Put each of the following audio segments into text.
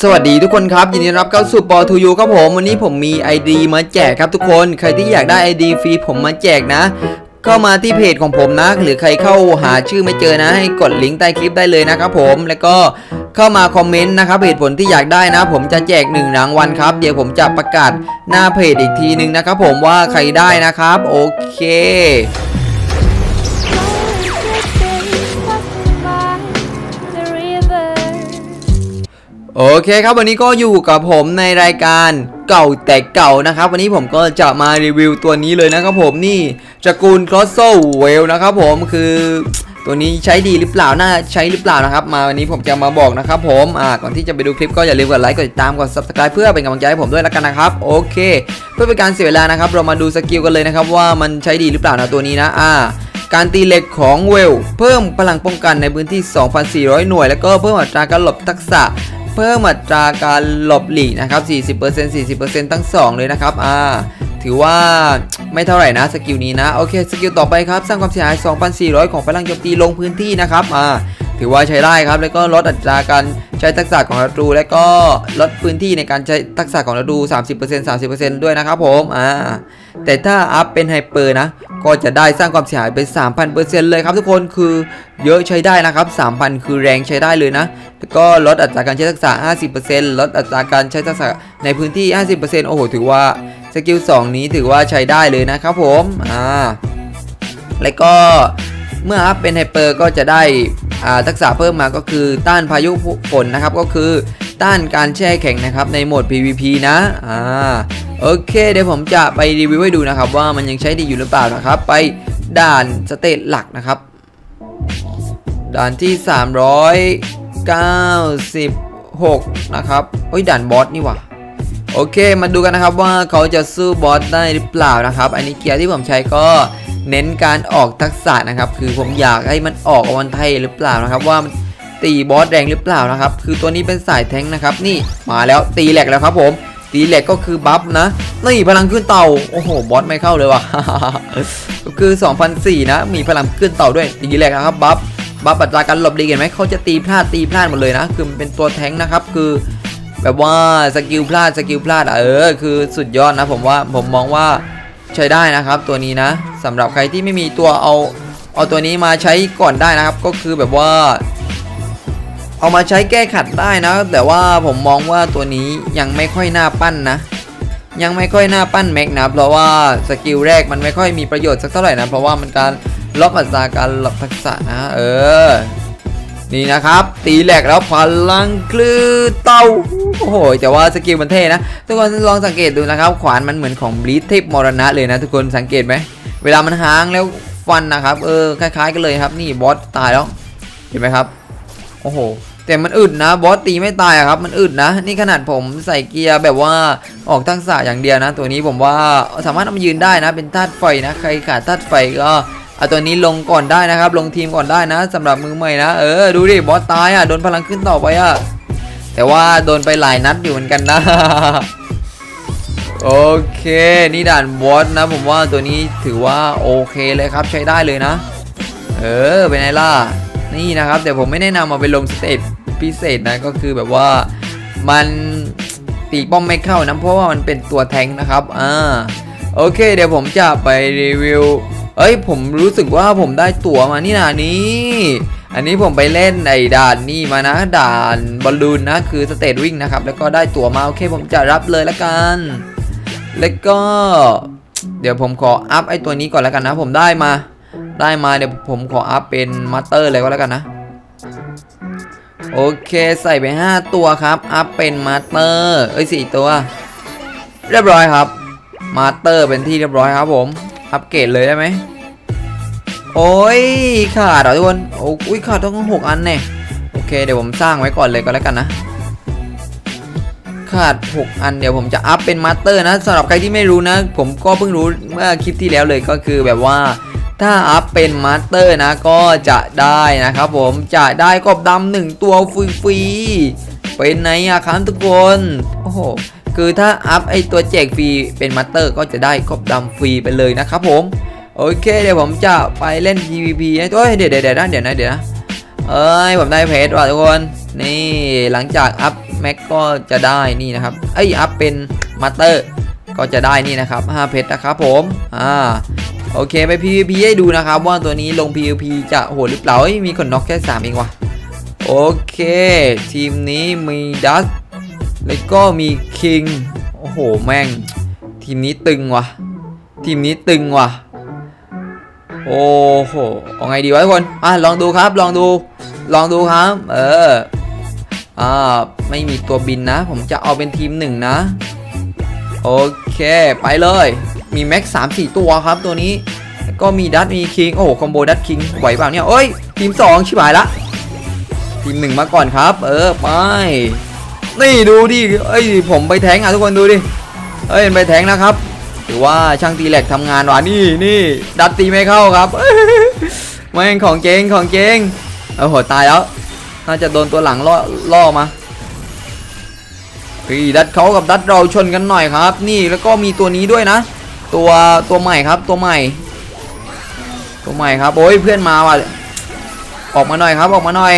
สวัสดีทุกคนครับยินดีต้อนรับเข้าสู่ปอทูยูครับผม วันนี้ผมมี ID มาแจกครับทุกคนใครที่อยากได้ ID ฟรีผมมาแจกนะ เข้ามาที่เพจของผมนะ หรือใครเข้าหาชื่อไม่เจอนะ ให้กดลิงก์ใต้คลิปได้เลยนะครับผมแล้วก็เข้ามาคอมเมนต์นะครับเหตุผลที่อยากได้นะ ผมจะแจกหนึ่งรางวัลครับ เดี๋ยวผมจะประกาศหน้าเพจอีกทีหนึ่งนะครับผมว่าใครได้นะครับ โอเค โอเคครับวันนี้ก็อยู่กับผมในรายการเก่าแต่เก่านะครับ วันนี้ผมก็จะมารีวิวตัวนี้เลยนะครับผมนี่ตระกูลคลอสโซเวลนะครับผมคือตัวนี้ใช้ดีหรือเปล่าน่าใช้หรือเปล่านะครับ มาวันนี้ผมจะมาบอกนะครับผมอ่าก่อนที่จะไปดูคลิปก็อย่าลืมกดไลค์กดติดตามกด subscribe เพื่อเป็นกำลังใจให้ผมด้วยแล้วกันนะครับโอเค เพื่อเป็นการเสียเวลานะครับ เรามาดูสกิลกันเลยนะครับว่ามันใช้ดีหรือเปล่านะตัวนี้นะอ่าการตีเหล็กของเวล เพิ่มพลังป้องกันในพื้นที่ 2,400 หน่วย แล้วก็เพิ่มอัตราการหลบทักษะ เพิ่มอัตราการหลบหลีกนะครับ40% 40%ทั้ง 2 เลยนะครับอ่าถือว่าไม่เท่าไหร่นะสกิลนี้นะโอเคสกิลต่อไปครับสร้างความเสียหาย 2,400 ของพลังโจมตีลงพื้นที่นะครับอ่าถือว่าใช้ได้ครับแล้วก็ลดอัตราการใช้ทักษะของศัตรู และก็ลดพื้นที่ในการใช้ทักษะของศัตรู 30% 30%ด้วยนะครับผมอ่า แต่ถ้าอัพเป็นไฮเปอร์นะ ก็จะได้สร้างความเสียหายเป็น 3,000%เลยครับทุกคนคือเยอะใช้ได้นะครับ 3,000 คือแรงใช้ได้เลยนะแล้วก็ลดอัตราการใช้ทักษะ 50%ลดอัตราการใช้ทักษะในพื้นที่ 50%โอ้โห ถือว่าสกิล 2 นี้ถือว่าใช้ได้เลยนะครับผมอ่าแล้วก็เมื่ออัพเป็นไฮเปอร์ก็จะได้อ่าทักษะเพิ่มมาก็คือต้านพายุฝนนะครับก็คือต้านการแช่แข็งนะครับในโหมด PVP นะอ่า โอเค เดี๋ยวผมจะไปรีวิวให้ดูนะครับ ว่ามันยังใช้ดีอยู่หรือเปล่านะครับ ไปด่านสเตตหลักนะครับ ด่านที่ 396 นะครับโอ้ยด่านบอสนี่ว่าโอเค มาดูกันนะครับว่าเขาจะสู้บอสได้หรือเปล่านะครับ อันนี้เกียร์ที่ผมใช้ก็เน้นการออกทักษะนะครับ คือผมอยากให้มันออกอวันไทยหรือเปล่านะครับ ว่ามันตีบอสแรงหรือเปล่านะครับ คือตัวนี้เป็นสายแทงนะครับ นี่มาแล้วตีแหลกแล้วครับผม ตีแหลกก็คือบัฟนะนี่พลังขึ้นเต่าโอ้โหบอสไม่เข้าเลยว่ะก็คือ2004นะมีพลังขึ้นเต่าด้วยตีแหลกนะครับบัฟบัฟอัตราการหลบดีเห็นไหมเขาจะตีพลาดตีพลาดหมดเลยนะ คือมันเป็นตัวแทงนะครับคือแบบว่าสกิลพลาดสกิลพลาดเออคือสุดยอดนะผมว่าผมมองว่าใช้ได้นะครับตัวนี้นะสำหรับใครที่ไม่มีตัวเอาเอาตัวนี้มาใช้ก่อนได้นะครับ ก็คือแบบว่า เอามาใช้แก้ขัดได้นะ แต่ว่าผมมองว่าตัวนี้ยังไม่ค่อยน่าปั้นนะ ยังไม่ค่อยน่าปั้นแม็กนะเพราะว่าสกิลแรกมันไม่ค่อยมีประโยชน์สักเท่าไหร่นะ เพราะว่ามันการลดอัตราการหลบทักษะนะเออ นี่นะครับ ตีแหลกแล้วพลังคลื่นเต้าโอ้โหแต่ว่าสกิลมันเท่นะ ทุกคนลองสังเกตดูนะครับ ขวานมันเหมือนของบลีทเทพมรณะเลยนะทุกคนสังเกตไหมเวลามันหางแล้วฟันนะครับ เออคล้ายๆกันเลยครับ นี่บอสตายแล้วเห็นไหมครับ โอ้โห แต่มันอึดนะ บอสตีไม่ตายอะครับ มันอึดนะ นี่ขนาดผมใส่เกียร์แบบว่าออกทักษะอย่างเดียวนะ ตัวนี้ผมว่าสามารถเอามายืนได้นะ เป็นธาตุไฟนะ ใครขาดธาตุไฟก็เอาตัวนี้ลงก่อนได้นะครับ ลงทีมก่อนได้นะสำหรับมือใหม่นะ เออ ดูดิ บอสตายอะโดนพลังขึ้นต่อไปอะแต่ว่าโดนไปหลายนัดอยู่เหมือนกันนะโอเค นี่ด่านบอสนะ ผมว่าตัวนี้ถือว่าโอเคเลยครับใช้ได้เลยนะ เออ เป็นไงล่ะ นี่นะครับ แต่ผมไม่แนะนำมาไปลงสเตจพิเศษนะก็คือแบบว่ามันตีป้อมไม่เข้านะเพราะว่ามันเป็นตัวแทงนะครับอ่าโอเค เดี๋ยวผมจะไปรีวิวเอ้ยผมรู้สึกว่าผมได้ตั๋วมานี่นานี้อันนี้ผมไปเล่นไอ้ด่านนี่มานะ ด่านบอลลูนนะคือสเตจวิ่งนะครับ แล้วก็ได้ตั๋วมาโอเค ผมจะรับเลยละกัน แล้วก็ เดี๋ยวผมขออัพไอ้ตัวนี้ก่อนแล้วกันนะ ผมได้มา ได้มาเดี๋ยวผมขออัพเป็นมาสเตอร์เลยก็แล้วกันนะ โอเคใส่ไป 5 ตัวครับ อัพเป็นมาสเตอร์เอ้ย4ตัว เรียบร้อยครับ มาสเตอร์เป็นที่เรียบร้อยครับผม อัปเกรดเลยได้ไหมโอ้ยขาดเหรอทุกคนโอ้ยขาดต้องหกอันแน่โอเคเดี๋ยวผมสร้างไว้ก่อนเลยก็แล้วกันนะ ขาด 6 อันเดี๋ยวผมจะอัพเป็นมาสเตอร์นะสำหรับใครที่ไม่รู้นะ ผมก็เพิ่งรู้เมื่อคลิปที่แล้วเลยก็คือแบบว่า ถ้าอัพเป็นมาสเตอร์นะก็จะได้นะครับผมจะได้กบดำหนึ่งตัวฟรีๆเป็นไงอะครับทุกคนโอ้โหคือถ้าอัพไอตัวแจกฟรีเป็นมาสเตอร์ก็จะได้กบดำฟรีไปเลยนะครับผมโอเคเดี๋ยวผมจะไปเล่น PVP นะเอ้ยเดี๋ยวเดี๋ยวเดี๋ยวนะเดี๋ยวนะเดี๋ยวนะเอ้ยผมได้เพจว่ะทุกคนนี่หลังจากอัพแม็กก็จะได้นี่นะครับเอ้ยอัพเป็นมาสเตอร์ก็จะได้นี่นะครับ5เพชรนะครับผมอ่า โอเคไป PVP ให้ดูนะครับว่าตัวนี้ลง PVP จะโหดหรือเปล่าเอ้ยมีคนน็อกแค่3เองวะโอเค ทีมนี้มีดัสแล้วก็มีคิงโอ้โหแม่ง ทีมนี้ตึงวะทีมนี้ตึงวะโอ้โหเอาไงดีวะทุกคนอะลองดูครับลองดูลองดูครับ เอออ่าไม่มีตัวบินนะ ผมจะเอาเป็นทีมหนึ่งนะ โอเค ไปเลย มีแม็กสามสี่ตัวครับตัวนี้ ก็มีดัตมีคิง โอ้โห คอมโบดัตคิงไหวเปล่าเนี่ยเอ้ย ทีมสองชิบหายละ ทีมหนึ่งมาก่อนครับ เออ ไป นี่ดูดิเอ้ย ผมไปแทงอะทุกคนดูดิ เอ้ยไปแทงนะครับถือว่าช่างตีเหล็กทำงานว่ะนี่นี่ดัดตีไม่เข้าครับแม่งของเจงของเจงโอ้โหตายแล้ว น่าจะโดนตัวหลังล่อล่อมาเฮ้ยดัดเขากับดัดเราชนกันหน่อยครับ นี่แล้วก็มีตัวนี้ด้วยนะ ตัวตัวใหม่ครับตัวใหม่ ตัวใหม่ครับโอ้ยเพื่อนมาว่ะออกมาหน่อยครับออกมาหน่อย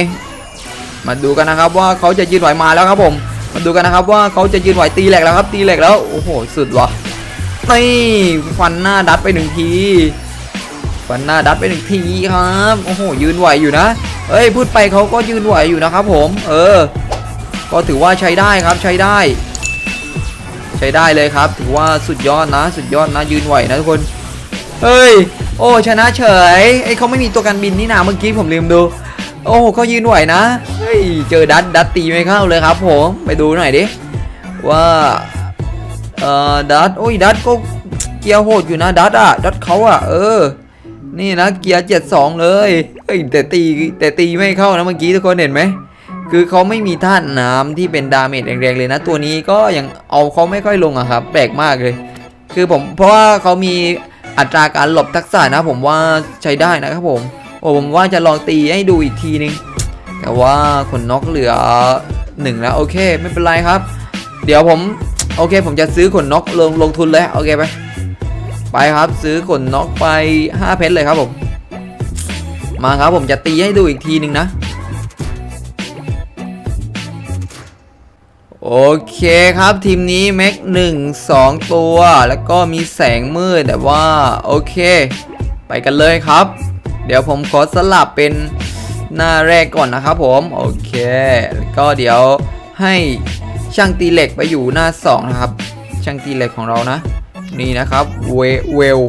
มาดูกันนะครับว่าเขาจะยืนไหวมาแล้วครับผม มาดูกันนะครับว่าเขาจะยืนไหวตีแหลกแล้วครับ ตีแหลกแล้วโอ้โหสุดว่ะนี่ฟันหน้าดัดไปหนึ่งทีฟันหน้าดัดไปหนึ่งทีครับโอ้โหยืนไหวอยู่นะเอ้ยพูดไปเขาก็ยืนไหวอยู่นะครับผม เออ ก็ถือว่าใช้ได้ครับใช้ได้ ใช้ได้เลยครับ ถือว่าสุดยอดนะ สุดยอดนะ ยืนไหวนะทุกคน เฮ้ย โอ้ชนะเฉยไอ้เขาไม่มีตัวกันบินนี่นาเมื่อกี้ผมลืมดู โอ้เขายืนไหวนะ เฮ้ย เจอดัดดัดตีไม่เข้าเลยครับผมไปดูหน่อยดิ ว่า เอ่อ ดัดโอ้ย ดัดก็เกียร์โหดอยู่นะดัดอะดัดเขาอะเออ นี่นะเกียร์เจ็ดสองเลย เฮ้ยแต่ตีแต่ตีไม่เข้านะเมื่อกี้ทุกคนเห็นไหม คือเขาไม่มีท่าตุน้ำที่เป็นดาเมจแรงๆเลยนะ ตัวนี้ก็ยังเอาเขาไม่ค่อยลงอะครับ แปลกมากเลย คือผมเพราะว่าเขามีอัตราการหลบทักษะนะ ผมว่าใช้ได้นะครับผม โอ้ผมว่าจะลองตีให้ดูอีกทีนึง แต่ว่าขนนกเหลือหนึ่งแล้วโอเค ไม่เป็นไรครับ เดี๋ยวผมโอเค ผมจะซื้อขนนกลงลงทุนเลยโอเคไปไปครับซื้อขนนกไป 5 เพชรเลยครับผม มาครับผมจะตีให้ดูอีกทีนึงนะ โอเคครับทีมนี้แม็กหนึ่งสองตัว แล้วก็มีแสงมืดแต่ว่า โอเค ไปกันเลยครับ เดี๋ยวผมขอสลับเป็นหน้าแรกก่อนนะครับผมโอเค แล้วก็เดี๋ยวให้ช่างตีเหล็กไปอยู่หน้า 2 นะครับ ช่างตีเหล็กของเรานะ นี่นะครับเวเวล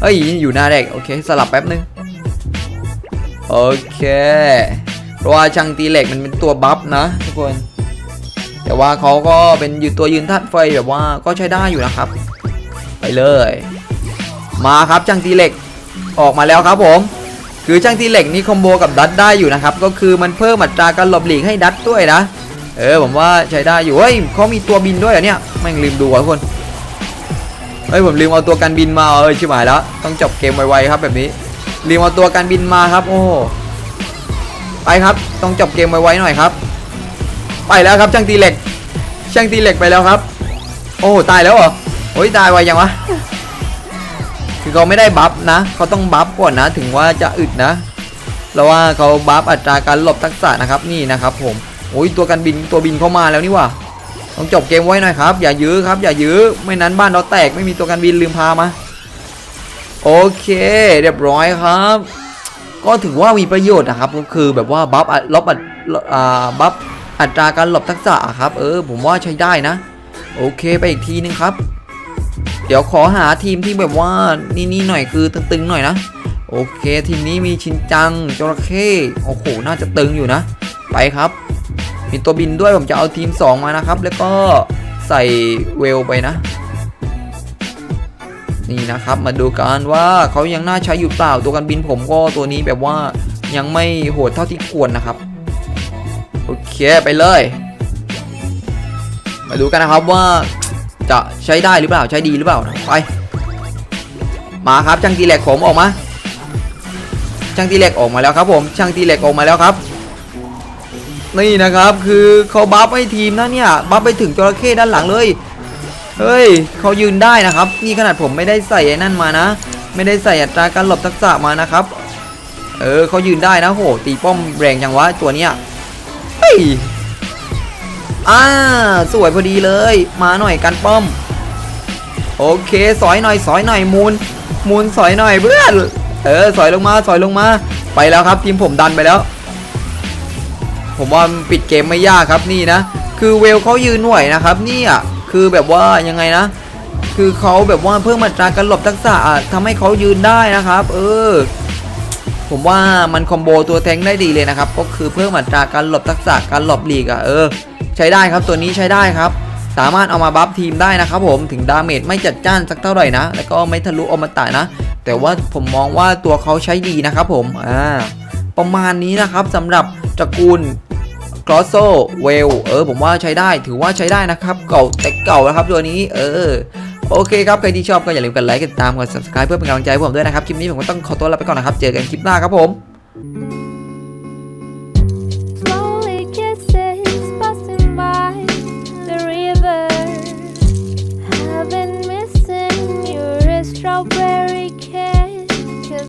เอ้ยอยู่หน้าแรกโอเค สลับแป๊บนึงโอเคเพราะว่าช่างตีเหล็กมันเป็นตัวบัฟนะทุกคน แต่ว่าเขาก็เป็นอยู่ตัวยืนธาตุไฟแบบว่าก็ใช้ได้อยู่นะครับ ไปเลย มาครับช่างตีเหล็กออกมาแล้วครับผม คือช่างตีเหล็กนี่คอมโบกับดัตได้อยู่นะครับ ก็คือมันเพิ่มอัตราการหลบหลีกให้ดัตด้วยนะ เออผมว่าใช้ได้อยู่เฮ้ยเขามีตัวบินด้วยเหรอเนี่ยแม่งลืมดูว่ะทุกคนเฮ้ยผมลืมเอาตัวกันบินมาเออชิบหายแล้วต้องจบเกมไวๆครับแบบนี้ลืมเอาตัวกันบินมาครับ โอ้โหไปครับต้องจบเกมไวๆหน่อยครับ ไปแล้วครับช่างตีเหล็ก ช่างตีเหล็กไปแล้วครับ โอ้ตายแล้วเหรอโอ้ยตายไวยังวะคือเขาไม่ได้บัฟนะเขาต้องบัฟก่อนนะถึงว่าจะอึดนะแล้วว่าเขาบัฟอัตราการหลบทักษะนะครับนี่นะครับ ผมโอ้ยตัวกันบินตัวบินเข้ามาแล้วนี่ว่ะต้องจบเกมไว้หน่อยครับ อย่ายื้อครับ อย่ายื้อไม่นั้นบ้านเราแตกไม่มีตัวกันบินลืมพามาโอเค เรียบร้อยครับ ก็ถือว่ามีประโยชน์นะครับก็คือแบบว่าบัฟอัลบอ่าบัฟ อัตราการหลบทักษะครับ เออ ผมว่าใช้ได้นะ โอเคไปอีกทีนึงครับ เดี๋ยวขอหาทีมที่แบบว่านี่นี่หน่อยคือตึงๆหน่อยนะ โอเค ทีมนี้มีชินจังจระเข้โอ้โหน่าจะตึงอยู่นะ ไปครับ มีตัวบินด้วยผมจะเอาทีม 2 มานะครับ แล้วก็ใส่เวลไปนะ นี่นะครับมาดูกันว่าเขายังน่าใช้อยู่เปล่าตัวกันบินผมก็ตัวนี้แบบว่ายังไม่โหดเท่าที่ควรนะครับ โอเคไปเลย มาดูกันนะครับว่าจะใช้ได้หรือเปล่าใช้ดีหรือเปล่านะไปมาครับช่างตีเหล็กผมออกมาช่างตีเหล็กออกมาแล้วครับผมช่างตีเหล็กออกมาแล้วครับนี่นะครับคือเขาบัฟให้ทีมนะเนี่ยบัฟไปถึงจระเข้ด้านหลังเลยเฮ้ยเขายืนได้นะครับ นี่ขนาดผมไม่ได้ใส่ไอ้นั่นมานะ ไม่ได้ใส่อัตราการหลบทักษะมานะครับ เออเขายืนได้นะโหตีป้อมแรงจังวะตัวเนี้ย ยอ่าสวยพอดีเลย มาหน่อยกันป้อม โอเค สอยหน่อย สอยหน่อยมูล มูลสอยหน่อยเพื่อน เออ สอยลงมา สอยลงมา ไปแล้วครับ ทีมผมดันไปแล้ว ผมว่าปิดเกมไม่ยากครับนี่นะ คือเวลเขายืนหน่วยนะครับนี่ยคือแบบว่ายังไงนะ คือเขาแบบว่าเพิ่มอัตราการหลบทักษะอะทำให้เขายืนได้นะครับ เออ ผมว่ามันคอมโบตัวแทงได้ดีเลยนะครับ ก็คือเพิ่มอัตราการหลบทักษะการหลบหลีกอะเออ ใช้ได้ครับตัวนี้ใช้ได้ครับ สามารถเอามาบัฟทีมได้นะครับผมถึงดาเมจไม่จัดจ้านสักเท่าไหร่นะ แล้วก็ไม่ทะลุอมตะนะ แต่ว่าผมมองว่าตัวเขาใช้ดีนะครับผมอ่าประมาณนี้นะครับสำหรับตระกูลกรอสโซเวลเออผมว่าใช้ได้ถือว่าใช้ได้นะครับ เก่าแต่เก่านะครับตัวนี้ เออ โอเคครับ ใครที่ชอบก็อย่าลืมกดไลค์กดติดตามกด subscribe เพื่อเป็นกำลังใจให้ผมด้วยนะครับ คลิปนี้ผมก็ต้องขอตัวลาไปก่อนนะครับ เจอกันคลิปหน้าครับผม